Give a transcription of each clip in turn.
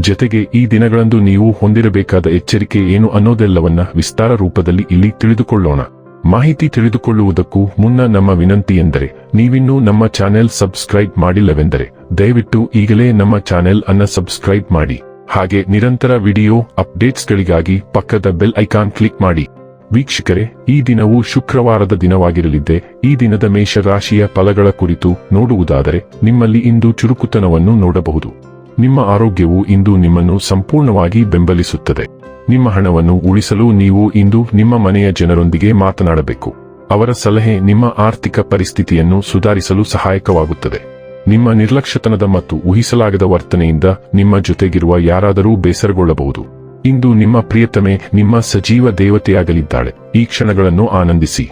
ಜತೆಗೆ ಈ ದಿನಗಳಂದು ನೀವು ಹೊಂದಿರಬೇಕಾದ ಎಚ್ಚರಿಕೆ ಏನು ಅನ್ನೋದೆಲ್ಲವನ್ನ ವಿಸ್ತಾರ ರೂಪದಲ್ಲಿ ಇಲ್ಲಿ ತಿಳಿದುಕೊಳ್ಳೋಣ. ಮಾಹಿತಿ ತಿಳಿದುಕೊಳ್ಳುವುದಕ್ಕೂ ಮುನ್ನ ನಮ್ಮ ವಿನಂತಿ ಎಂದರೆ, ನೀವಿನ್ನೂ ನಮ್ಮ ಚಾನೆಲ್ ಸಬ್ಸ್ಕ್ರೈಬ್ ಮಾಡಿಲ್ಲವೆಂದರೆ, ದಯವಿಟ್ಟು ಈಗಲೇ ನಮ್ಮ ಚಾನೆಲ್ ಅನ್ನ ಸಬ್ಸ್ಕ್ರೈಬ್ ಮಾಡಿ. ಹಾಗೆ ನಿರಂತರ ವಿಡಿಯೋ ಅಪ್ಡೇಟ್ಸ್ಗಳಿಗಾಗಿ ಪಕ್ಕದ ಬೆಲ್ ಐಕಾನ್ ಕ್ಲಿಕ್ ಮಾಡಿ. ವೀಕ್ಷಕರೇ, ಈ ದಿನವು ಶುಕ್ರವಾರದ ದಿನವಾಗಿರಲಿದ್ದೆ. ಈ ದಿನದ ಮೇಷರಾಶಿಯ ಫಲಗಳ ಕುರಿತು ನೋಡುವುದಾದರೆ, ನಿಮ್ಮಲ್ಲಿ ಇಂದು ಚುರುಕುತನವನ್ನು ನೋಡಬಹುದು. ನಿಮ್ಮ ಆರೋಗ್ಯವು ಇಂದು ನಿಮ್ಮನ್ನು ಸಂಪೂರ್ಣವಾಗಿ ಬೆಂಬಲಿಸುತ್ತದೆ. ನಿಮ್ಮ ಹಣವನ್ನು ಉಳಿಸಲು ನೀವು ಇಂದು ನಿಮ್ಮ ಮನೆಯ ಜನರೊಂದಿಗೆ ಮಾತನಾಡಬೇಕು. ಅವರ ಸಲಹೆ ನಿಮ್ಮ ಆರ್ಥಿಕ ಪರಿಸ್ಥಿತಿಯನ್ನು ಸುಧಾರಿಸಲು ಸಹಾಯಕವಾಗುತ್ತದೆ. ನಿಮ್ಮ ನಿರ್ಲಕ್ಷ್ಯತನದ ಮತ್ತು ಊಹಿಸಲಾಗದ ವರ್ತನೆಯಿಂದ ನಿಮ್ಮ ಜೊತೆಗಿರುವ ಯಾರಾದರೂ ಬೇಸರಗೊಳ್ಳಬಹುದು. ಇಂದು ನಿಮ್ಮ ಪ್ರಿಯತಮೆ ನಿಮ್ಮ ಸಜೀವ ದೇವತೆಯಾಗಲಿದ್ದಾಳೆ. ಈ ಕ್ಷಣಗಳನ್ನು ಆನಂದಿಸಿ.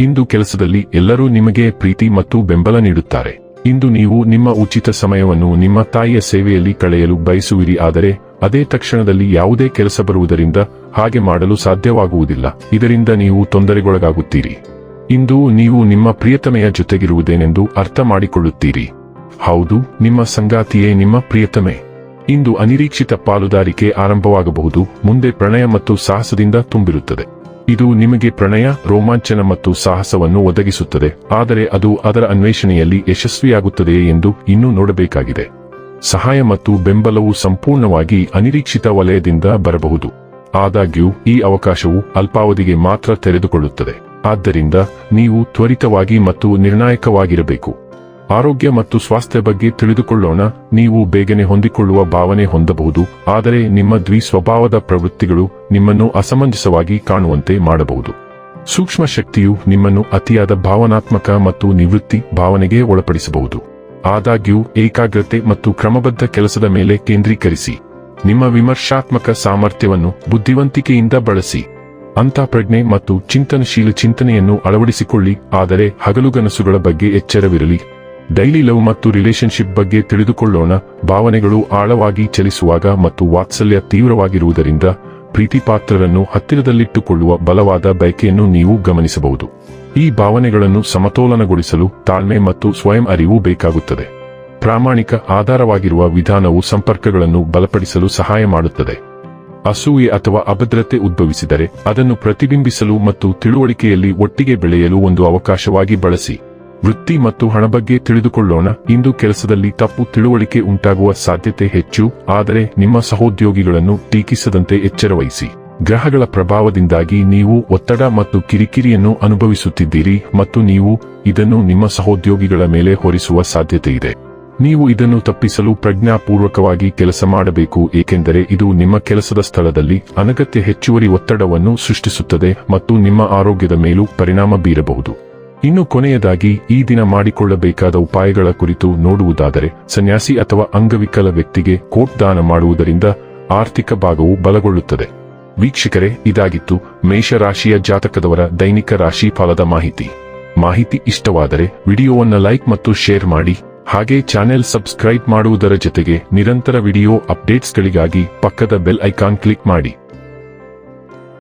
ಇಂದು ಕೆಲಸದಲ್ಲಿ ಎಲ್ಲರೂ ನಿಮಗೆ ಪ್ರೀತಿ ಮತ್ತು ಬೆಂಬಲ ನೀಡುತ್ತಾರೆ. ಇಂದು ನೀವು ನಿಮ್ಮ ಉಚಿತ ಸಮಯವನ್ನು ನಿಮ್ಮ ತಾಯಿಯ ಸೇವೆಯಲ್ಲಿ ಕಳೆಯಲು ಬಯಸುವಿರಿ, ಆದರೆ ಅದೇ ತಕ್ಷಣದಲ್ಲಿ ಯಾವುದೇ ಕೆಲಸ ಬರುವುದರಿಂದ ಹಾಗೆ ಮಾಡಲು ಸಾಧ್ಯವಾಗುವುದಿಲ್ಲ. ಇದರಿಂದ ನೀವು ತೊಂದರೆಗೊಳಗಾಗುತ್ತೀರಿ. ಇಂದು ನೀವು ನಿಮ್ಮ ಪ್ರಿಯತಮೆಯ ಜೊತೆಗಿರುವುದೇನೆಂದು ಅರ್ಥ ಮಾಡಿಕೊಳ್ಳುತ್ತೀರಿ. ಹೌದು, ನಿಮ್ಮ ಸಂಗಾತಿಯೇ ನಿಮ್ಮ ಪ್ರಿಯತಮೆ. ಇಂದು ಅನಿರೀಕ್ಷಿತ ಪಾಲುದಾರಿಕೆ ಆರಂಭವಾಗಬಹುದು, ಮುಂದೆ ಪ್ರಣಯ ಮತ್ತು ಸಾಹಸದಿಂದ ತುಂಬಿರುತ್ತದೆ. ಇದು ನಿಮಗೆ ಪ್ರಣಯ, ರೋಮಾಂಚನ ಮತ್ತು ಸಾಹಸವನ್ನು ಒದಗಿಸುತ್ತದೆ. ಆದರೆ ಅದು ಅದರ ಅನ್ವೇಷಣೆಯಲ್ಲಿ ಯಶಸ್ವಿಯಾಗುತ್ತದೆಯೇ ಎಂದು ಇನ್ನೂ ನೋಡಬೇಕಾಗಿದೆ. ಸಹಾಯ ಮತ್ತು ಬೆಂಬಲವು ಸಂಪೂರ್ಣವಾಗಿ ಅನಿರೀಕ್ಷಿತ ವಲಯದಿಂದ ಬರಬಹುದು. ಆದಾಗ್ಯೂ, ಈ ಅವಕಾಶವು ಅಲ್ಪಾವಧಿಗೆ ಮಾತ್ರ ತೆರೆದುಕೊಳ್ಳುತ್ತದೆ. ಆದ್ದರಿಂದ, ನೀವು ತ್ವರಿತವಾಗಿ ಮತ್ತು ನಿರ್ಣಾಯಕವಾಗಿರಬೇಕು. ಆರೋಗ್ಯ ಮತ್ತು ಸ್ವಾಸ್ಥ್ಯ ಬಗ್ಗೆ ತಿಳಿದುಕೊಳ್ಳೋಣ. ನೀವು ಬೇಗನೆ ಹೊಂದಿಕೊಳ್ಳುವ ಭಾವನೆ ಹೊಂದಬಹುದು, ಆದರೆ ನಿಮ್ಮ ದ್ವಿಸ್ವಭಾವದ ಪ್ರವೃತ್ತಿಗಳು ನಿಮ್ಮನ್ನು ಅಸಮಂಜಸವಾಗಿ ಕಾಣುವಂತೆ ಮಾಡಬಹುದು. ಸೂಕ್ಷ್ಮ ಶಕ್ತಿಯು ನಿಮ್ಮನ್ನು ಅತಿಯಾದ ಭಾವನಾತ್ಮಕ ಮತ್ತು ನಿವೃತ್ತಿ ಭಾವನೆಗೆ ಒಳಪಡಿಸಬಹುದು. ಆದಾಗ್ಯೂ, ಏಕಾಗ್ರತೆ ಮತ್ತು ಕ್ರಮಬದ್ಧ ಕೆಲಸದ ಮೇಲೆ ಕೇಂದ್ರೀಕರಿಸಿ. ನಿಮ್ಮ ವಿಮರ್ಶಾತ್ಮಕ ಸಾಮರ್ಥ್ಯವನ್ನು ಬುದ್ಧಿವಂತಿಕೆಯಿಂದ ಬಳಸಿ. ಅಂತಃಪ್ರಜ್ಞೆ ಮತ್ತು ಚಿಂತನಶೀಲ ಚಿಂತನೆಯನ್ನು ಅಳವಡಿಸಿಕೊಳ್ಳಿ, ಆದರೆ ಹಗಲುಗನಸುಗಳ ಬಗ್ಗೆ ಎಚ್ಚರವಿರಲಿ. ಡೈಲಿ ಲವ್ ಮತ್ತು ರಿಲೇಶನ್ಶಿಪ್ ಬಗ್ಗೆ ತಿಳಿದುಕೊಳ್ಳೋಣ. ಭಾವನೆಗಳು ಆಳವಾಗಿ ಚಲಿಸುವಾಗ ಮತ್ತು ವಾತ್ಸಲ್ಯ ತೀವ್ರವಾಗಿರುವುದರಿಂದ ಪ್ರೀತಿಪಾತ್ರರನ್ನು ಹತ್ತಿರದಲ್ಲಿಟ್ಟುಕೊಳ್ಳುವ ಬಲವಾದ ಬಯಕೆಯನ್ನು ನೀವು ಗಮನಿಸಬಹುದು. ಈ ಭಾವನೆಗಳನ್ನು ಸಮತೋಲನಗೊಳಿಸಲು ತಾಳ್ಮೆ ಮತ್ತು ಸ್ವಯಂ ಅರಿವು ಬೇಕಾಗುತ್ತದೆ. ಪ್ರಾಮಾಣಿಕ, ಆಧಾರವಾಗಿರುವ ವಿಧಾನವು ಸಂಪರ್ಕಗಳನ್ನು ಬಲಪಡಿಸಲು ಸಹಾಯ ಮಾಡುತ್ತದೆ. ಅಸೂಯೆ ಅಥವಾ ಅಭದ್ರತೆ ಉದ್ಭವಿಸಿದರೆ ಅದನ್ನು ಪ್ರತಿಬಿಂಬಿಸಲು ಮತ್ತು ತಿಳುವಳಿಕೆಯಲ್ಲಿ ಒಟ್ಟಿಗೆ ಬೆಳೆಯಲು ಒಂದು ಅವಕಾಶವಾಗಿ ಬಳಸಿ. ವೃತ್ತಿ ಮತ್ತು ಹಣ ಬಗ್ಗೆ ತಿಳಿದುಕೊಳ್ಳೋಣ. ಇಂದು ಕೆಲಸದಲ್ಲಿ ತಪ್ಪು ತಿಳುವಳಿಕೆ ಉಂಟಾಗುವ ಸಾಧ್ಯತೆ ಹೆಚ್ಚು. ಆದರೆ ನಿಮ್ಮ ಸಹೋದ್ಯೋಗಿಗಳನ್ನು ಟೀಕಿಸದಂತೆ ಎಚ್ಚರವಹಿಸಿ. ಗ್ರಹಗಳ ಪ್ರಭಾವದಿಂದಾಗಿ ನೀವು ಒತ್ತಡ ಮತ್ತು ಕಿರಿಕಿರಿಯನ್ನು ಅನುಭವಿಸುತ್ತಿದ್ದೀರಿ ಮತ್ತು ನೀವು ಇದನ್ನು ನಿಮ್ಮ ಸಹೋದ್ಯೋಗಿಗಳ ಮೇಲೆ ಹೊರಿಸುವ ಸಾಧ್ಯತೆಯಿದೆ ನೀವು ಇದನ್ನು ತಪ್ಪಿಸಲು ಪ್ರಜ್ಞಾಪೂರ್ವಕವಾಗಿ ಕೆಲಸ ಮಾಡಬೇಕು, ಏಕೆಂದರೆ ಇದು ನಿಮ್ಮ ಕೆಲಸದ ಸ್ಥಳದಲ್ಲಿ ಅನಗತ್ಯ ಹೆಚ್ಚುವರಿ ಒತ್ತಡವನ್ನು ಸೃಷ್ಟಿಸುತ್ತದೆ ಮತ್ತು ನಿಮ್ಮ ಆರೋಗ್ಯದ ಮೇಲೂ ಪರಿಣಾಮ ಬೀರಬಹುದು. ಇನ್ನು ಕೊನೆಯದಾಗಿ ಈ ದಿನ ಮಾಡಿಕೊಳ್ಳಬೇಕಾದ ಉಪಾಯಗಳ ಕುರಿತು ನೋಡುವುದಾದರೆ, ಸನ್ಯಾಸಿ ಅಥವಾ ಅಂಗವಿಕಲ ವ್ಯಕ್ತಿಗೆ ಕೋಟ್ ದಾನ ಮಾಡುವುದರಿಂದ ಆರ್ಥಿಕ ಭಾಗವು ಬಲಗೊಳ್ಳುತ್ತದೆ. ವೀಕ್ಷಕರೇ, ಇದಾಗಿತ್ತು ಮೇಷರಾಶಿಯ ಜಾತಕದವರ ದೈನಿಕ ರಾಶಿ ಫಲದ ಮಾಹಿತಿ. ಮಾಹಿತಿ ಇಷ್ಟವಾದರೆ ವಿಡಿಯೋವನ್ನು ಲೈಕ್ ಮತ್ತು ಶೇರ್ ಮಾಡಿ, ಹಾಗೆ ಚಾನೆಲ್ ಸಬ್ಸ್ಕ್ರೈಬ್ ಮಾಡುವುದರ ಜೊತೆಗೆ ನಿರಂತರ ವಿಡಿಯೋ ಅಪ್ಡೇಟ್ಸ್ಗಳಿಗಾಗಿ ಪಕ್ಕದ ಬೆಲ್ ಐಕಾನ್ ಕ್ಲಿಕ್ ಮಾಡಿ.